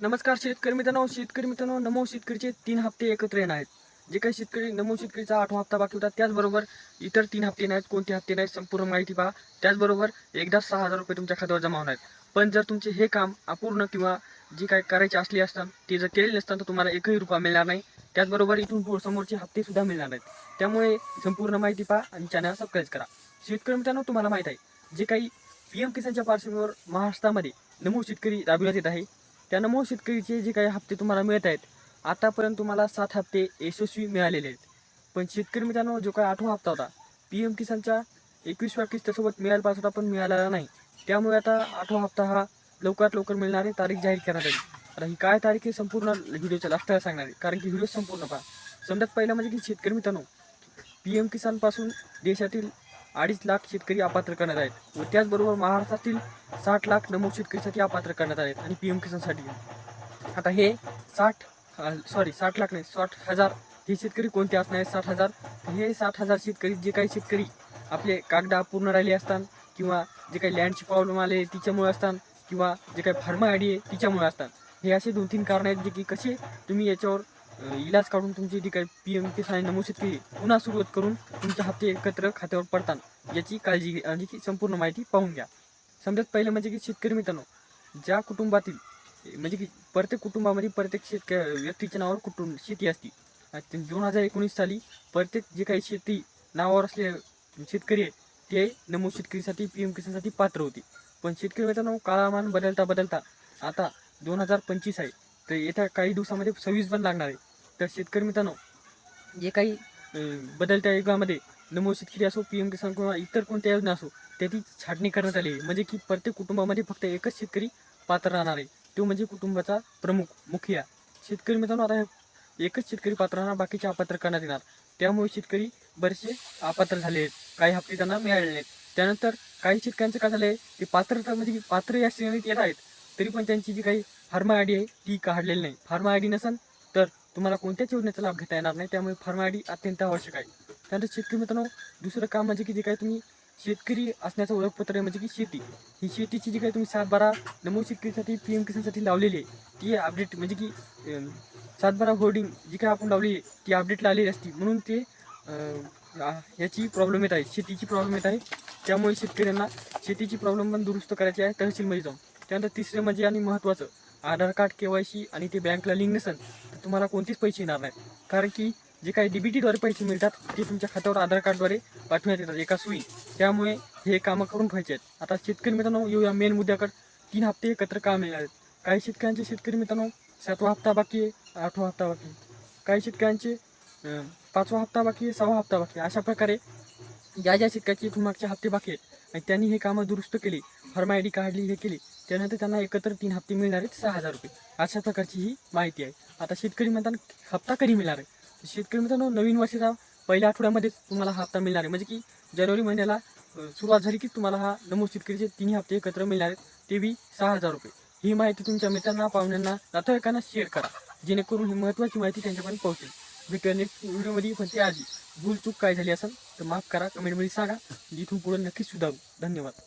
नमस्कार शेतकरी मित्रांनो शेतकरी मित्रांनो नमो शेतकरीचे तीन हप्ते एकत्र येणार आहेत. जे काही शेतकरी नमो शेतकरीचा आठवा हप्ता बाकी होता त्याचबरोबर इतर तीन हप्ते नाहीत कोणते हप्ते नाहीत संपूर्ण माहिती पहा. त्याचबरोबर एकदा सहा हजार रुपये तुमच्या खात्यावर जमा होणार आहेत. पण जर तुमचे हे काम अपूर्ण किंवा जे काही करायचे असले असतात ते जर केलेले नसतात तर तुम्हाला एकही रुपया मिळणार नाही. त्याचबरोबर इथून समोरचे हप्ते सुद्धा मिळणार नाहीत. त्यामुळे संपूर्ण माहिती पहा आणि चॅनल सबस्क्राईब करा. शेतकरी मित्रांनो तुम्हाला माहीत आहे जे काही पी एम किसानच्या पार्श्वभूमीवर महाराष्ट्रामध्ये नमो शेतकरी राबविण्यात येत आहे त्यानं नमो शेतकरीचे जे काही हप्ते तुम्हाला मिळत आहेत आतापर्यंत तुम्हाला सात हप्ते यशस्वी मिळालेले आहेत. पण शेतकरी मित्रांनो जो काही आठवा हप्ता होता पी एम किसानच्या एकवीसव्या किस्त्यासोबत मिळायला पाहिजे होता पण मिळालेला नाही. त्यामुळे आता आठवा हप्ता हा लवकरात लवकर मिळणारी तारीख जाहीर करण्यात आली. आता ही काय तारीख आहे संपूर्ण व्हिडिओच्या लास्टला सांगणार आहे. कारण की व्हिडिओ संपूर्ण पहा. समजत पहिलं म्हणजे की शेतकरी मित्रांनो पी एम किसानपासून देशातील अडीच लाख शेतकरी अपात्र करण्यात आहेत व त्याचबरोबर महाराष्ट्रातील साठ लाख नमूद शेतकरीसाठी अपात्र करण्यात आले आहेत आणि पी एम किसानसाठी. आता हे साठ सॉरी साठ लाख नाही साठ हजार हे शेतकरी कोणते असणार आहेत? साठ हजार हे साठ हजार शेतकरी जे काही शेतकरी आपले कागदा पूर्ण राहिले असतात किंवा जे काही लँडची प्रॉब्लेम आले तिच्यामुळे असतात किंवा जे काही फार्मा आय डी आहे तिच्यामुळे असतात. हे असे दोन तीन कारणं आहेत जे की कसे तुम्ही याच्यावर इलाज काढून तुमची जी काही पी एम किसान नमो शेतकरी पुन्हा सुरुवात करून तुमचे हप्ते एकत्र खात्यावर पडतात. याची काळजी आणि की संपूर्ण माहिती पाहून घ्या. समजत पहिलं म्हणजे की शेतकरी मित्रांनो ज्या कुटुंबातील म्हणजे की प्रत्येक कुटुंबामध्ये प्रत्येक शेतक व्यक्तीच्या नावावर कुटुंब शेती असते. दोन हजार एकोणीस साली प्रत्येक जे काही शेती नावावर असले शेतकरी आहे ते नमो शेतकरीसाठी पी एम किसानसाठी पात्र होते. पण शेतकरी मित्रांनो काळामान बदलता बदलता आता दोन हजार पंचवीस आहे. तर येत्या काही दिवसामध्ये सव्वीस पण लागणार आहे. तर शेतकरी मित्रांनो जे काही बदलत्या युगामध्ये नमो शेतकरी असो पी एम किसान किंवा इतर कोणत्या योजना असो त्याची छाटणी करण्यात आली आहे. म्हणजे की प्रत्येक कुटुंबामध्ये फक्त एकच शेतकरी पात्र राहणार आहे. तो म्हणजे कुटुंबाचा प्रमुख मुखिया. शेतकरी मित्रांनो आता एकच शेतकरी पात्र राहणार बाकीचे अपात्र करण्यात येणार. त्यामुळे शेतकरी बरेचसे अपात्र झाले आहेत. काही हप्ते त्यांना मिळाले नाहीत त्यानंतर काही शेतकऱ्यांचं काय झालं आहे ते पात्रता म्हणजे पात्र या श्रेणीत येत आहेत. तरी पण त्यांची जी काही फार्मा आय डी आहे ती काढलेली नाही. फार्मा आय डी नसेल तुम्हाला कोणत्याच योजनेचा लाभ घेता येणार नाही. त्यामुळे फार्म आय डी अत्यंत आवश्यक आहे. त्यानंतर शेतकरी मित्रांनो दुसरं काम म्हणजे की जे काय तुम्ही शेतकरी असण्याचं ओळखपत्र आहे म्हणजे की शेती. ही शेतीची जी काही तुम्ही सात बारा नमो शेतकरीसाठी पी एम किसानसाठी लावलेली आहे ती अपडेट म्हणजे की सातबारा सात बारा होर्डिंग जी काय आपण लावली आहे ती अपडेटला आलेली असती. म्हणून ते याची प्रॉब्लेम येत आहे शेतीची प्रॉब्लेम येत आहे. त्यामुळे शेतकऱ्यांना शेतीची प्रॉब्लेम पण दुरुस्त करायची आहे तहसीलमध्ये जाऊन. त्यानंतर तिसरे म्हणजे आणि महत्त्वाचं Aadhaar card K Y C आणि ते बँकला लिंक नसेल तुम्हाला कोणतेच पैसे येणार नाही कारण की जे काही डीबीटीद्वारे पैसे मिळतात ते तुमच्या खात्यावर आधार कार्डद्वारे पाठवण्यात येतात. एका सुई त्यामुळे हे कामं करून पाहिजे आहेत. आता शेतकरी मित्रांनो येऊया मेन मुद्द्याकडे. तीन हप्ते एकत्र काम येणार आहेत? काही शेतकऱ्यांचे शेतकरी मित्रांनो सातवा हप्ता बाकी आहे आठवा हप्ता बाकी आहे. काही शेतकऱ्यांचे पाचवा हप्ता बाकी आहे सहावा हप्ता बाकी अशा प्रकारे ज्या ज्या शेतकऱ्याचे इथून मागचे हप्ते बाकी आहेत आणि त्यांनी हे कामं दुरुस्त केली फर्मा आय डी काढली हे केली त्यानंतर त्यांना एकत्र तीन हप्ते मिळणार आहेत सहा हजार रुपये. अशा प्रकारची ही माहिती आहे. आता शेतकरी म्हणताना हप्ता कधी मिळणार आहे? शेतकरी म्हणताना नवीन वर्षाचा पहिल्या आठवड्यामध्येच तुम्हाला हप्ता मिळणार आहे. म्हणजे की जानेवारी महिन्याला सुरुवात झाली की तुम्हाला हा नमो शेतकरीचे तिन्ही हप्ते एकत्र मिळणार आहेत. ते बी सहा हजार रुपये. ही माहिती तुमच्या मित्रांना पाहुण्यांना नातेवाईकांना शेअर करा. जेणेकरून ही महत्त्वाची माहिती त्यांच्यापर्यंत पोहोचेल. भेटूया नेक्स्ट व्हिडिओमध्ये पण ते आधी भूल चूक काय झाली असेल तर माफ करा. कमेंटमध्ये सांगा. इथून पुढे नक्कीच सुधारू. धन्यवाद.